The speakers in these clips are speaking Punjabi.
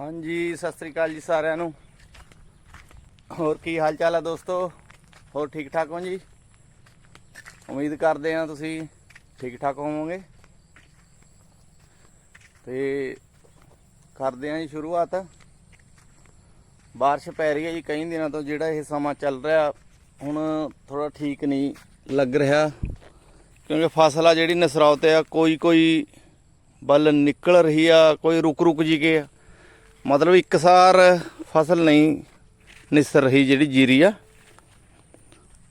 ਹਾਂਜੀ, ਸਤਿ ਸ੍ਰੀ ਅਕਾਲ ਜੀ ਸਾਰਿਆਂ ਨੂੰ। ਹੋਰ ਕੀ ਹਾਲ ਚਾਲ ਹੈ ਦੋਸਤੋ? ਹੋਰ ਠੀਕ ਠਾਕ ਹੋ ਜੀ? ਉਮੀਦ ਕਰਦੇ ਹਾਂ ਤੁਸੀਂ ਠੀਕ ਠਾਕ ਹੋਵੋਗੇ। ਤੇ ਕਰਦੇ ਹਾਂ ਜੀ ਸ਼ੁਰੂਆਤ। ਬਾਰਿਸ਼ ਪੈ ਰਹੀ ਹੈ ਜੀ, ਕਈ ਦਿਨਾਂ ਤੋਂ ਜਿਹੜਾ ਇਹ ਸਮਾਂ ਚੱਲ ਰਿਹਾ, ਹੁਣ ਥੋੜਾ ਠੀਕ ਨਹੀਂ ਲੱਗ ਰਿਹਾ। ਕਿਉਂਕਿ ਫਸਲ ਆ ਜਿਹੜੀ ਨਸਰਾਉ ਤੇ ਆ ਕੋਈ ਕੋਈ ਬਲ ਨਿਕਲ ਰਹੀ ਆ, ਕੋਈ ਰੁਕ ਰੁਕ ਜੀ ਕੇ ਆ। ਮਤਲਬ ਇੱਕਸਾਰ ਫਸਲ ਨਹੀਂ ਨਿਸਰ ਰਹੀ ਜਿਹੜੀ ਜੀਰੀ ਆ।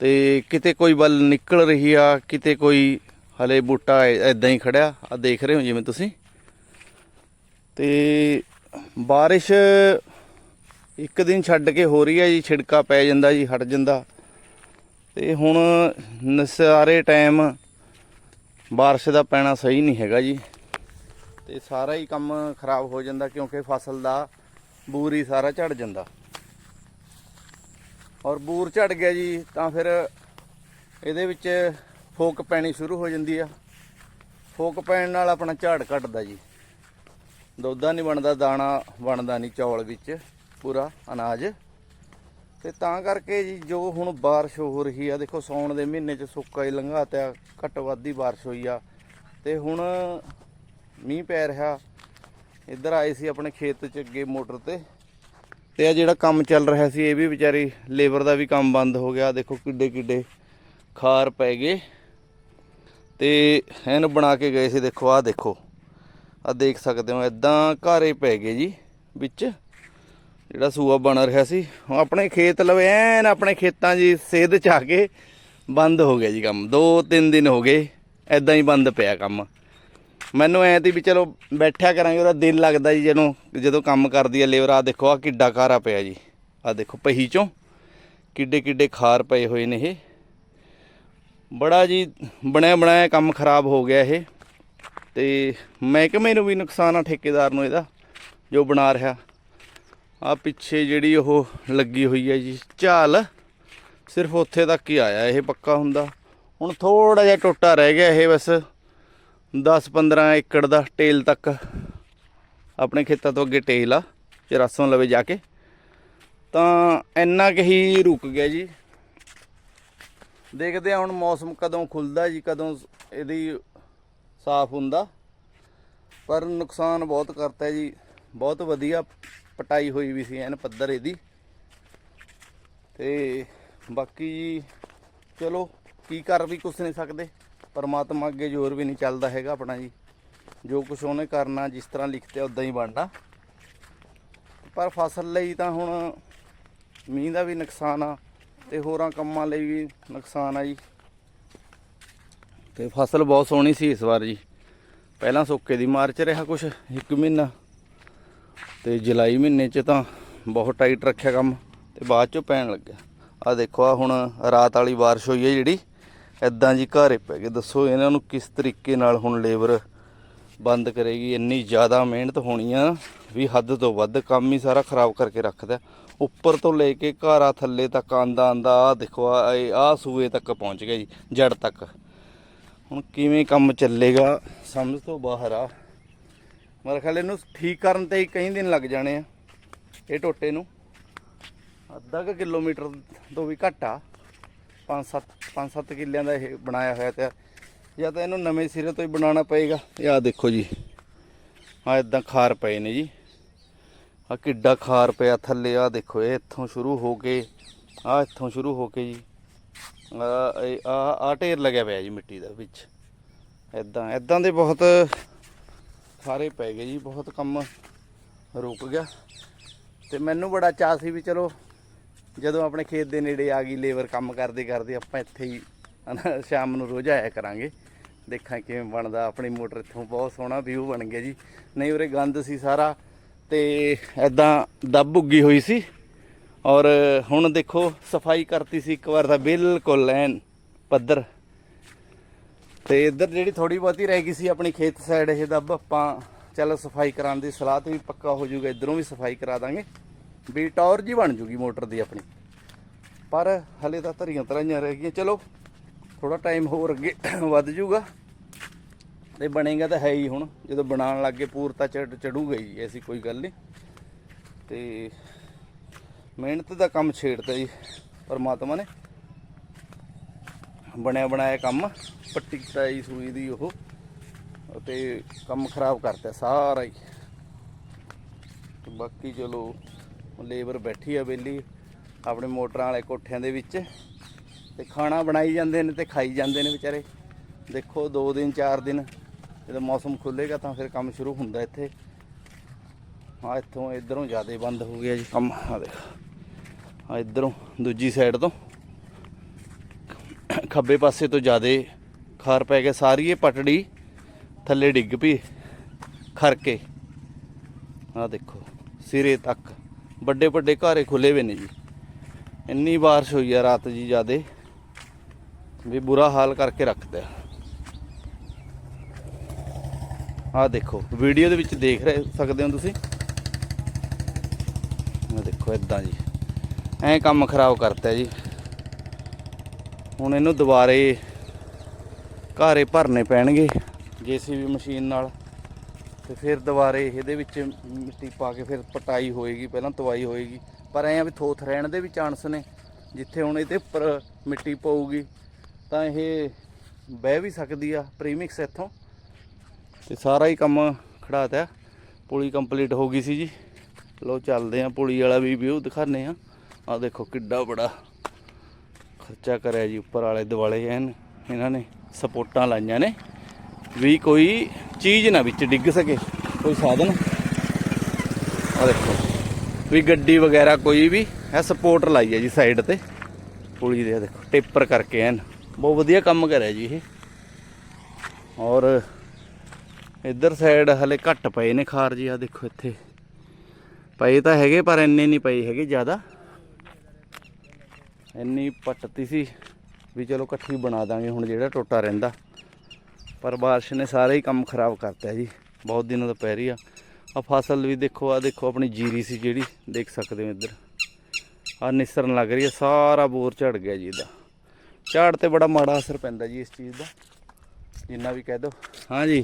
ਤੇ ਕਿਤੇ ਕੋਈ ਵੱਲ ਨਿਕਲ ਰਹੀ ਆ, ਕਿਤੇ ਕੋਈ ਹਲੇ ਬੂਟਾ ਐਦਾਂ ਹੀ ਖੜਿਆ। ਆ ਦੇਖ ਰਹੇ ਹੋ ਜਿਵੇਂ ਤੁਸੀਂ। ਤੇ ਬਾਰਿਸ਼ ਇੱਕ ਦਿਨ ਛੱਡ ਕੇ ਹੋ ਰਹੀ ਹੈ ਜੀ, ਛਿੜਕਾ ਪੈ ਜਾਂਦਾ ਜੀ, ਹਟ ਜਾਂਦਾ। ਤੇ ਹੁਣ ਨਸਾਰੇ ਟਾਈਮ ਬਾਰਿਸ਼ ਦਾ ਪੈਣਾ ਸਹੀ ਨਹੀਂ ਹੈਗਾ ਜੀ। ਤੇ ਸਾਰਾ ਹੀ ਕੰਮ ਖਰਾਬ ਹੋ ਜਾਂਦਾ ਕਿਉਂਕਿ ਫਸਲ ਦਾ ਬੂਰ ਹੀ ਸਾਰਾ ਝੜ ਜਾਂਦਾ। ਔਰ ਬੂਰ ਝੜ ਗਿਆ ਜੀ ਤਾਂ ਫਿਰ ਇਹਦੇ ਵਿੱਚ ਫੋਕ ਪੈਣੀ ਸ਼ੁਰੂ ਹੋ ਜਾਂਦੀ ਆ। ਫੋਕ ਪੈਣ ਨਾਲ ਆਪਣਾ ਝਾੜ ਘਟਦਾ ਜੀ। ਦੁੱਧਾ ਨਹੀਂ ਬਣਦਾ, ਦਾਣਾ ਬਣਦਾ ਨਹੀਂ ਚੌਲ ਵਿੱਚ, ਪੂਰਾ ਅਨਾਜ। ਤੇ ਤਾਂ ਕਰਕੇ ਜੀ ਜੋ ਹੁਣ ਬਾਰਿਸ਼ ਹੋ ਰਹੀ ਆ, ਦੇਖੋ ਸੌਣ ਦੇ ਮਹੀਨੇ ਚ ਸੁੱਕਾ ਹੀ ਲੰਘਾਤਿਆ ਘੱਟ ਵੱਧ ਹੀ ਬਾਰਿਸ਼ ਹੋਈ ਆ। ਤੇ ਹੁਣ ਮੀਂਹ ਪੈ ਰਿਹਾ। ਇੱਧਰ ਆਏ ਸੀ ਆਪਣੇ ਖੇਤ ਚ ਅੱਗੇ ਮੋਟਰ ਤੇ। ਤੇ ਆ ਜਿਹੜਾ ਕੰਮ ਚੱਲ ਰਿਹਾ ਸੀ, ਇਹ ਵੀ ਵਿਚਾਰੀ ਲੇਬਰ ਦਾ ਵੀ ਕੰਮ ਬੰਦ ਹੋ ਗਿਆ। ਦੇਖੋ ਕਿੱਡੇ ਕਿੱਡੇ ਖਾਰ ਪੈ ਗਏ। ਤੇ ਇਹਨੂੰ ਬਣਾ ਕੇ ਗਏ ਸੀ, ਦੇਖੋ, ਆਹ ਦੇਖੋ। ਆ ਦੇਖ ਸਕਦੇ ਹੋ ਇਦਾਂ ਘਾਰੇ ਪੈ ਗਏ ਜੀ, ਵਿੱਚ। ਜਿਹੜਾ ਸੂਆ ਬਣ ਰਿਹਾ ਸੀ। ਹੁਣ ਆਪਣੇ ਖੇਤ ਲਵੇ, ਐਨ ਆਪਣੇ ਖੇਤਾਂ ਜੀ ਸੇਧ ਚ ਆ ਕੇ ਬੰਦ ਹੋ ਗਿਆ ਜੀ ਕੰਮ। ਦੋ ਤਿੰਨ ਦਿਨ ਹੋ ਗਏ ਐਦਾਂ ਹੀ ਬੰਦ ਪਿਆ ਕੰਮ। ਮੈਨੂੰ ਐ ਤੀ ਵੀ ਚਲੋ ਬੈਠਿਆ ਕਰਾਂਗੇ, ਉਹਦਾ ਦਿਲ ਲੱਗਦਾ ਜੀ ਜਦੋਂ ਜਦੋਂ ਕੰਮ ਕਰਦੀ ਹੈ ਲੇਬਰ ਆ ਦੇਖੋ ਆ ਕਿੱਡਾ ਖਾਰਾ ਪਿਆ ਜੀ। ਆ ਦੇਖੋ, ਪਹੀ ਚੋਂ ਕਿੱਡੇ ਕਿੱਡੇ ਖਾਰ ਪਏ ਹੋਏ ਨੇ ਇਹ। ਬੜਾ ਜੀ ਬਣਿਆ ਬਣਾਇਆ ਕੰਮ ਖਰਾਬ ਹੋ ਗਿਆ ਇਹ। ਤੇ ਮਹਿਕਮੇ ਨੂੰ ਵੀ ਨੁਕਸਾਨ ਆ ਠੇਕੇਦਾਰ ਨੂੰ ਇਹਦਾ, ਜੋ ਬਣਾ ਰਿਹਾ। ਆ ਪਿੱਛੇ ਜਿਹੜੀ ਉਹ ਲੱਗੀ ਹੋਈ ਹੈ ਜੀ, ਝਾਲ। ਸਿਰਫ ਉੱਥੇ ਤੱਕ ਹੀ ਆਇਆ ਇਹ ਪੱਕਾ ਹੁੰਦਾ। ਹੁਣ ਥੋੜਾ ਜਿਹਾ ਟੋਟਾ ਰਹਿ ਗਿਆ ਇਹ ਬਸ। 10-15 ਏਕੜ ਦਾ ਟੇਲ ਤੱਕ ਆਪਣੇ ਖੇਤਾਂ ਤੋਂ ਅੱਗੇ ਟੇਲ ਆ, ਚਰਾਸੋਂ ਲਵੇ ਜਾ ਕੇ। ਤਾਂ ਇੰਨਾ ਕੁ ਹੀ ਰੁਕ ਗਿਆ ਜੀ। ਦੇਖਦੇ ਆ ਹੁਣ ਮੌਸਮ ਕਦੋਂ ਖੁੱਲਦਾ ਜੀ, ਕਦੋਂ ਇਹਦੀ ਸਾਫ਼ ਹੁੰਦਾ। ਪਰ ਨੁਕਸਾਨ ਬਹੁਤ ਕਰਤਾ ਜੀ। ਬਹੁਤ ਵਧੀਆ ਪਟਾਈ ਹੋਈ ਵੀ ਸੀ ਐਨ ਪੱਧਰ ਇਹਦੀ। ਤੇ ਬਾਕੀ ਜੀ, ਚਲੋ, ਕੀ ਕਰ ਵੀ ਕੁਛ ਨਹੀਂ ਸਕਦੇ। ਪਰਮਾਤਮਾ ਅੱਗੇ ਜ਼ੋਰ ਵੀ ਨਹੀਂ ਚੱਲਦਾ ਹੈਗਾ ਆਪਣਾ ਜੀ। ਜੋ ਕੁਛ ਉਹਨੇ ਕਰਨਾ, ਜਿਸ ਤਰ੍ਹਾਂ ਲਿਖਤੇ ਉਦਾਂ ਹੀ ਬਣਨਾ ਪਰ ਫਸਲ ਲਈ ਤਾਂ ਹੁਣ ਮੀਂਹ ਦਾ ਵੀ ਨੁਕਸਾਨ ਆ ਤੇ ਹੋਰਾਂ ਕੰਮਾਂ ਲਈ ਵੀ ਨੁਕਸਾਨ ਆ ਜੀ। ਤੇ ਫਸਲ ਬਹੁਤ ਸੋਹਣੀ ਸੀ ਇਸ ਵਾਰ ਜੀ। ਪਹਿਲਾਂ ਸੋਕੇ ਦੀ ਮਾਰ ਚ ਰਿਹਾ ਕੁਛ, ਇੱਕ ਮਹੀਨਾ। ਤੇ ਜੁਲਾਈ ਮਹੀਨੇ ਚ ਤਾਂ ਬਹੁਤ ਟਾਈਟ ਰੱਖਿਆ ਕੰਮ, ਤੇ ਬਾਅਦ ਚੋਂ ਪੈਣ ਲੱਗਿਆ। ਆ ਦੇਖੋ ਆ ਹੁਣ ਰਾਤ ਵਾਲੀ ਬਾਰਿਸ਼ ਹੋਈ ਹੈ ਜਿਹੜੀ। ਐਦਾਂ ਜੀ ਘਾਰੇ ਪੈ ਗਏ। ਦੱਸੋ ਇਹਨਾਂ ਨੂੰ ਕਿਸ ਤਰੀਕੇ ਨਾਲ ਹੁਣ ਲੇਬਰ ਬੰਦ ਕਰੇਗੀ? ਇੰਨੀ ਜ਼ਿਆਦਾ ਮਿਹਨਤ ਹੋਣੀ ਆ, ਵੀ ਹੱਦ ਤੋਂ ਵੱਧ ਕੰਮ ਹੀ ਸਾਰਾ ਖਰਾਬ ਕਰਕੇ ਰੱਖਦਾ ਉੱਪਰ ਤੋਂ ਲੈ ਕੇ ਘਾਰਾ ਥੱਲੇ ਤੱਕ, ਆਂਦਾ ਆਂਦਾ ਆ ਦੇਖੋ ਆ ਆ ਸੂਏ ਤੱਕ ਪਹੁੰਚ ਗਿਆ ਜੀ, ਜੜ ਤੱਕ। ਹੁਣ ਕਿਵੇਂ ਕੰਮ ਚੱਲੇਗਾ, ਸਮਝ ਤੋਂ ਬਾਹਰ ਆ। ਮੇਰੇ ਖਿਆਲ ਇਹਨੂੰ ਠੀਕ ਕਰਨ ਤੇ ਹੀ ਕਈ ਦਿਨ ਲੱਗ ਜਾਣੇ ਆ, ਇਹ ਟੋਟੇ ਨੂੰ। ਅੱਧਾ ਕੁ ਕਿਲੋਮੀਟਰ ਤੋਂ ਵੀ ਘੱਟ ਆ। 5-7 5-7 ਕਿੱਲਿਆਂ ਦਾ ਇਹ ਬਣਾਇਆ ਹੋਇਆ ਤੇ ਜਾਂ ਤਾਂ ਇਹਨੂੰ ਨਵੇਂ ਸਿਰੇ ਤੋਂ ਹੀ ਬਣਾਉਣਾ ਪਏਗਾ। ਇਹ ਆਹ ਦੇਖੋ ਜੀ ਆ ਇਦਾਂ ਖਾਰ ਪਏ ਨੇ ਜੀ। ਆ ਕਿੱਡਾ ਖਾਰ ਪਿਆ ਥੱਲੇ ਆ ਦੇਖੋ, ਇਹ ਇੱਥੋਂ ਸ਼ੁਰੂ ਹੋ ਕੇ ਆ ਇੱਥੋਂ ਸ਼ੁਰੂ ਹੋ ਕੇ ਜੀ। ਆ ਇਹ- ਆ ਢੇਰ ਲੱਗਿਆ ਪਿਆ ਜੀ ਮਿੱਟੀ ਦਾ ਵਿੱਚ। ਇਦਾਂ ਇਦਾਂ ਦੇ ਬਹੁਤ ਖਾਰੇ ਪੈ ਗਏ ਜੀ, ਬਹੁਤ ਕੰਮ ਰੁਕ ਗਿਆ। ਤੇ ਮੈਨੂੰ ਬੜਾ ਚਾਅ ਸੀ ਵੀ ਚਲੋ ਜਦੋਂ ਆਪਣੇ ਖੇਤ ਦੇ ਨੇੜੇ ਆ ਗਈ, ਲੇਬਰ ਕੰਮ ਕਰਦੇ ਕਰਦੇ ਆਪਾਂ ਇੱਥੇ ਹੀ, ਹਨਾ, ਸ਼ਾਮ ਨੂੰ ਰੋਜ਼ ਆਇਆ ਕਰਾਂਗੇ। ਦੇਖਾਂ ਕਿਵੇਂ ਬਣਦਾ, ਆਪਣੀ ਮੋਟਰ ਇੱਥੋਂ ਬਹੁਤ ਸੋਹਣਾ ਵਿਊ ਬਣ ਗਿਆ ਜੀ। ਨਹੀਂ ਉਰੇ ਗੰਦ ਸੀ ਸਾਰਾ ਤੇ ਐਦਾਂ ਦੱਬ ਉੱਗੀ ਹੋਈ ਸੀ। ਔਰ ਹੁਣ ਦੇਖੋ, ਸਫ਼ਾਈ ਕਰਤੀ ਸੀ ਇੱਕ ਵਾਰ ਤਾਂ ਬਿਲਕੁਲ ਐਨ ਪੱਧਰ। ਤੇ ਇੱਧਰ ਜਿਹੜੀ ਥੋੜੀ ਬਹੁਤੀ ਰਹਿ ਗਈ ਸੀ ਆਪਣੀ ਖੇਤ ਸਾਈਡ ਇਹ ਦੱਬ, ਆਪਾਂ ਚੱਲ ਸਫ਼ਾਈ ਕਰਾਉਣ ਦੀ ਸਲਾਹ ਤੇ ਵੀ ਪੱਕਾ ਹੋ ਜਾਊਗਾ, ਇਧਰੋਂ ਵੀ ਸਫ਼ਾਈ ਕਰਾ ਦਾਂਗੇ। ਵੀ ਟੌਰ ਜੀ ਬਣ ਜੂਗੀ ਮੋਟਰ ਦੀ ਆਪਣੀ। ਪਰ ਹਲੇ ਤਾਂ ਧਰੀਆਂ ਤਰਾਈਆਂ ਰਹਿ ਗਈਆਂ। ਚਲੋ ਥੋੜਾ ਟਾਈਮ ਹੋਰ ਅੱਗੇ ਵੱਧ ਜੂਗਾ। ਤੇ ਬਣੇਗਾ ਤਾਂ ਹੈ ਹੀ ਹੁਣ। ਜਦੋਂ ਬਣਾਉਣ ਲੱਗੇ ਪੂਰਤਾ ਚੜ ਚੜੂਗਾ ਹੀ, ਐਸੀ ਕੋਈ ਗੱਲ ਨਹੀਂ। ਤੇ ਮਿਹਨਤ ਦਾ ਕੰਮ ਛੇੜਤਾ ਜੀ ਪਰਮਾਤਮਾ ਨੇ। ਬਣਿਆ ਬਣਾਇਆ ਕੰਮ, ਪੱਟੀ ਕਟਾਈ ਸੂਈ ਦੀ ਉਹ। ਤੇ ਕੰਮ ਖਰਾਬ ਕਰਤਾ ਸਾਰਾ ਹੀ। ਬਾਕੀ ਚਲੋ ਲੇਬਰ ਬੈਠੀ ਆ ਬੇਲੀ ਆਪਣੇ ਮੋਟਰਾਂ ਵਾਲੇ ਕੋਠਿਆਂ ਦੇ ਵਿੱਚ। ਤੇ ਖਾਣਾ ਬਣਾਈ ਜਾਂਦੇ ਨੇ ਤੇ ਖਾਈ ਜਾਂਦੇ ਨੇ ਵਿਚਾਰੇ। ਦੇਖੋ 2 ਦਿਨ 4 ਦਿਨ ਜਦੋਂ ਮੌਸਮ ਖੁੱਲੇਗਾ ਤਾਂ ਫਿਰ ਕੰਮ ਸ਼ੁਰੂ ਹੁੰਦਾ ਇੱਥੇ। ਆ ਇੱਥੋਂ ਇਧਰੋਂ ਜ਼ਿਆਦਾ ਬੰਦ ਹੋ ਗਿਆ ਜੀ ਕੰਮ। ਆ ਦੇਖ ਆ ਇਧਰੋਂ ਦੂਜੀ ਸਾਈਡ ਤੋਂ। ਖੱਬੇ ਪਾਸੇ ਤੋਂ ਜ਼ਿਆਦਾ ਖਾਰ ਪੈ ਗਿਆ। ਸਾਰੀ ਇਹ ਪਟੜੀ ਥੱਲੇ ਡਿੱਗ ਪਈ ਖਰ ਕੇ। ਆ ਦੇਖੋ, ਸਿਰੇ ਤੱਕ। ਵੱਡੇ ਵੱਡੇ ਘਾਰੇ ਖੁੱਲੇ ਹੋਏ ਨੇ ਜੀ। ਇੰਨੀ ਬਾਰਿਸ਼ ਹੋਈ ਆ ਰਾਤ ਜੀ ਜ਼ਿਆਦੇ, ਵੀ ਬੁਰਾ ਹਾਲ ਕਰਕੇ ਰੱਖਦਾ ਆ ਦੇਖੋ, ਵੀਡੀਓ ਦੇ ਵਿੱਚ ਦੇਖ ਰਹੇ ਸਕਦੇ ਹੋ ਤੁਸੀਂ? ਆ ਦੇਖੋ ਇਦਾਂ ਜੀ। ਐਂ ਕੰਮ ਖਰਾਬ ਕਰਤਾ ਜੀ। ਹੁਣ ਇਹਨੂੰ ਦੁਬਾਰੇ ਘਾਰੇ ਭਰਨੇ ਪੈਣਗੇ ਜੀਸੀਬੀ ਮਸ਼ੀਨ ਨਾਲ। ਤੇ ਫਿਰ ਦੁਬਾਰੇ ਇਹਦੇ ਵਿੱਚ ਮਿੱਟੀ ਪਾ ਕੇ ਫਿਰ ਪਟਾਈ ਹੋਏਗੀ, ਪਹਿਲਾਂ ਤਵਾਈ ਹੋਏਗੀ। ਪਰ ਐਂ ਆ ਵੀ ਥੋਥ ਰਹਿਣ ਦੇ ਵੀ ਚਾਂਸ ਨੇ, ਜਿੱਥੇ ਹੁਣ ਇਹਦੇ ਉੱਪਰ ਮਿੱਟੀ ਪਊਗੀ, ਤਾਂ ਇਹ ਬਹਿ ਵੀ ਸਕਦੀ ਆ ਪ੍ਰੀਮਿਕਸ ਇੱਥੋਂ। ਤੇ ਸਾਰਾ ਹੀ ਕੰਮ ਖੜਾਤਾ, ਪੁਲੀ ਕੰਪਲੀਟ ਹੋ ਗਈ ਸੀ ਜੀ। ਲੋ ਚੱਲਦੇ ਆ, ਪੁਲੀ ਵਾਲਾ ਵੀ ਵਿਊ ਦਿਖਾਣੇ ਆ। ਆ ਦੇਖੋ ਕਿੱਡਾ ਬੜਾ ਖਰਚਾ ਕਰਿਆ ਜੀ, ਉੱਪਰ ਵਾਲੇ ਦਿਵਾਲੇ ਐਨ, ਇਹਨਾਂ ਨੇ ਸਪੋਰਟਾਂ ਲਾਈਆਂ ਨੇ। ਵੀ ਕੋਈ ਚੀਜ਼ ਨਾ ਵਿੱਚ ਡਿੱਗ ਸਕੇ, ਕੋਈ ਸਾਧਨ। ਆ ਦੇਖੋ, ਵੀ ਗੱਡੀ ਵਗੈਰਾ ਕੋਈ ਵੀ, ਇਹ ਸਪੋਰਟ ਲਾਈ ਹੈ ਜੀ ਸਾਈਡ ਤੇ। ਪੁਲੀ ਦੇ, ਆਹ ਦੇਖੋ ਟੇਪਰ ਕਰਕੇ ਐਨ। ਬਹੁਤ ਵਧੀਆ ਕੰਮ ਕਰਿਆ ਜੀ ਇਹ। ਔਰ ਇੱਧਰ ਸਾਈਡ ਹਲੇ ਘੱਟ ਪਏ ਨੇ ਖਾਰ ਜੀ ਆ ਦੇਖੋ ਇੱਥੇ। ਪਏ ਤਾਂ ਹੈਗੇ, ਪਰ ਇੰਨੇ ਨਹੀਂ ਪਏ ਹੈਗੇ ਜ਼ਿਆਦਾ। ਇੰਨੀ ਪੱਟਤੀ ਸੀ, ਵੀ ਚਲੋ ਇਕੱਠੀ ਬਣਾ ਦਾਂਗੇ ਹੁਣ ਜਿਹੜਾ ਟੋਟਾ ਰਹਿੰਦਾ। ਪਰ ਬਾਰਿਸ਼ ਨੇ ਸਾਰੇ ਹੀ ਕੰਮ ਖਰਾਬ ਕਰਤਾ ਜੀ ਬਹੁਤ ਦਿਨਾਂ ਤੋਂ ਪੈ ਰਹੀ ਆ ਆ ਫਸਲ ਵੀ ਦੇਖੋ ਆ ਦੇਖੋ ਆਪਣੀ ਜੀਰੀ ਸੀ ਜਿਹੜੀ ਦੇਖ ਸਕਦੇ ਹੋ ਇੱਧਰ ਆ ਨਿਸਰਨ ਲੱਗ ਰਹੀ ਹੈ ਸਾਰਾ ਬੋਰ ਝੜ ਗਿਆ ਜੀ ਇਹਦਾ ਝਾੜ ਤੇ ਬੜਾ ਮਾੜਾ ਅਸਰ ਪੈਂਦਾ ਜੀ ਇਸ ਚੀਜ਼ ਦਾ ਜਿੰਨਾ ਵੀ ਕਹਿ ਦੋ हाँ जी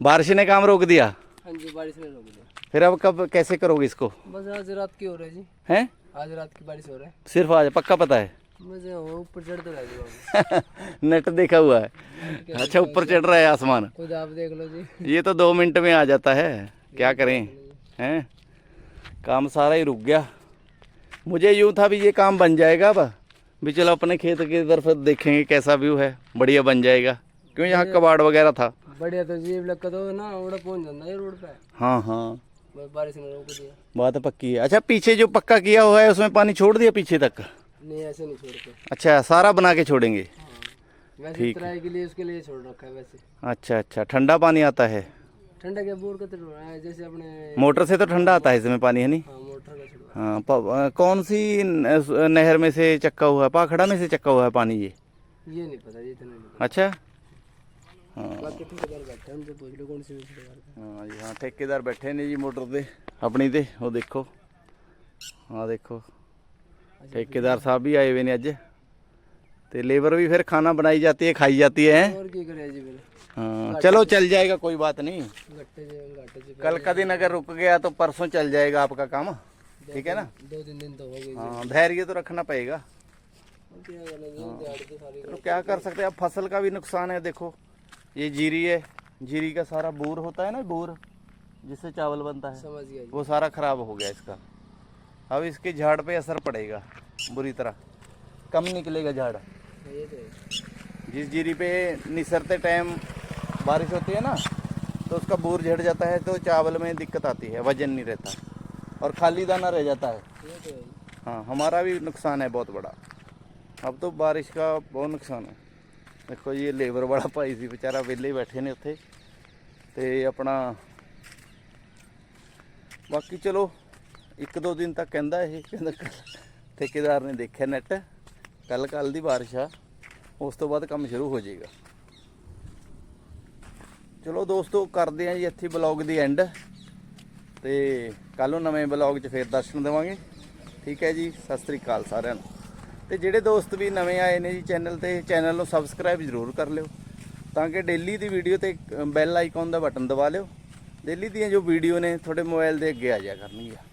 बारिश ने काम रोक दिया हाँ जी बारिश ने रोक दिया फिर अब कब कैसे करोगे इसको बस आज रात की हो रहा है जी हैं आज रात की बारिश हो रहा है सिर्फ आज पक्का पता है ऊपर चढ़ तो रहा नेट देखा हुआ है। अच्छा ऊपर चढ़ रहा है आसमान। खुद आप देख लो जी। ये तो दो मिनट में आ जाता है। क्या करें? हैं? काम सारा ही रुक गया। मुझे यूँ था भी ये काम बन जाएगा अब। भी चलो अपने खेत की तरफ़ देखेंगे कैसा व्यू है। बढ़िया बन जाएगा। क्यों यहाँ कबाड़ वगैरह था? बढ़िया तो जी लग तो ना उड़ा पहुँच जाता है रोड पे। हाँ हाँ। बारिश ने रोक दिया। बात पक्की है। अच्छा पीछे जो पक्का किया हुआ है उसमें पानी छोड़ दिया पीछे तक? नहीं ऐसे नहीं छोड़ते अच्छा सारा बना के छोड़ेंगे हाँ वैसे ट्राई के लिए उसके लिए छोड़ रखा है वैसे अच्छा अच्छा ठंडा पानी आता है ठंडा के बोर का तो छोड़ रहा है जैसे अपने मोटर से तो ठंडा आता है इसमें पानी है नहीं हाँ मोटर का छोड़ हाँ प- अ, कौन सी न- नहर में से चक्का हुआ है पाखड़ा में से चक्का हुआ है पानी ये ये नहीं पता जी इतना नहीं पता अच्छा हाँ बाकी ठेकेदार बैठे हैं उनसे पूछ लो कौन सी ठेकेदार का ਹਾਂ ਜੀ ਹਾਂ ਠੇਕੇਦਾਰ ਬੈਠੇ ਨੇ ਜੀ ਮੋਟਰ ਤੇ ਆਪਣੀ ਤੇ ਉਹ ਦੇਖੋ ਹਾਂ ਦੇਖੋ ठेकेदार साहब भी आए हुए ने अज तो लेबर भी फिर खाना बनाई जाती है खाई जाती है हाँ? चलो चल जाएगा कोई बात नहीं। कल का दिन अगर रुक गया तो परसों चल जाएगा आपका काम ठीक है ना? दो तीन दिन तो हाँ धैर्य तो रखना पड़ेगा। हाँ। तो क्या कर सकते हैं? अब फ़सल का भी नुकसान है देखो। ये जीरी है। जीरी का सारा बूर होता है ना बूर जिससे चावल बनता है। वो सारा खराब हो गया इसका। अब इसके झाड़ पे असर पड़ेगा, बुरी तरह। कम निकलेगा झाड़। जिस जीरी पे निसरते टाइम बारिश होती है ना तो उसका बूर झड़ जाता है तो चावल में दिक्कत आती है, वज़न नहीं रहता। और खाली दाना रह जाता है। हाँ हमारा भी नुकसान है बहुत बड़ा। अब तो बारिश का बहुत नुकसान है। देखो, ये लेबर वाला भाई सी, बेचारा वेले बैठे ने उत्थे। अपना, बाकी चलो ਇੱਕ ਦੋ ਦਿਨ ਤੱਕ ਕਹਿੰਦਾ ਇਹ, ਕਹਿੰਦਾ ਕੱਲ੍ਹ ਠੇਕੇਦਾਰ ਨੇ ਦੇਖਿਆ ਨੈਟ ਕੱਲ ਕੱਲ ਦੀ ਬਾਰਿਸ਼ ਆ, ਉਸ ਤੋਂ ਬਾਅਦ ਕੰਮ ਸ਼ੁਰੂ ਹੋ ਜਾਏਗਾ। ਚਲੋ ਦੋਸਤੋ, ਕਰਦੇ ਆਂ ਜੀ ਇੱਥੇ ਬਲੌਗ ਦੀ ਐਂਡ ਤੇ ਕੱਲ ਨੂੰ ਨਵੇਂ ਬਲੌਗ 'ਚ ਫੇਰ ਦਰਸ਼ਨ ਦੇਵਾਂਗੇ। ਠੀਕ ਹੈ ਜੀ, ਸਤਿ ਸ੍ਰੀ ਅਕਾਲ ਸਾਰਿਆਂ ਨੂੰ। ਤੇ ਜਿਹੜੇ ਦੋਸਤ ਵੀ ਨਵੇਂ ਆਏ ਨੇ ਜੀ ਚੈਨਲ ਤੇ, ਚੈਨਲ ਨੂੰ ਸਬਸਕ੍ਰਾਈਬ ਜ਼ਰੂਰ ਕਰ ਲਿਓ, ਤਾਂ ਕਿ ਡੇਲੀ ਦੀ ਵੀਡੀਓ ਤੇ ਬੈਲ ਆਈਕਨ ਦਾ ਬਟਨ ਦਬਾ ਲਿਓ। ਡੇਲੀ ਦੀਆਂ ਜੋ ਵੀਡੀਓ ਨੇ, ਤੁਹਾਡੇ ਮੋਬਾਈਲ ਦੇ ਅੱਗੇ ਆ ਜਾਇਆ ਕਰਨਗੀਆਂ।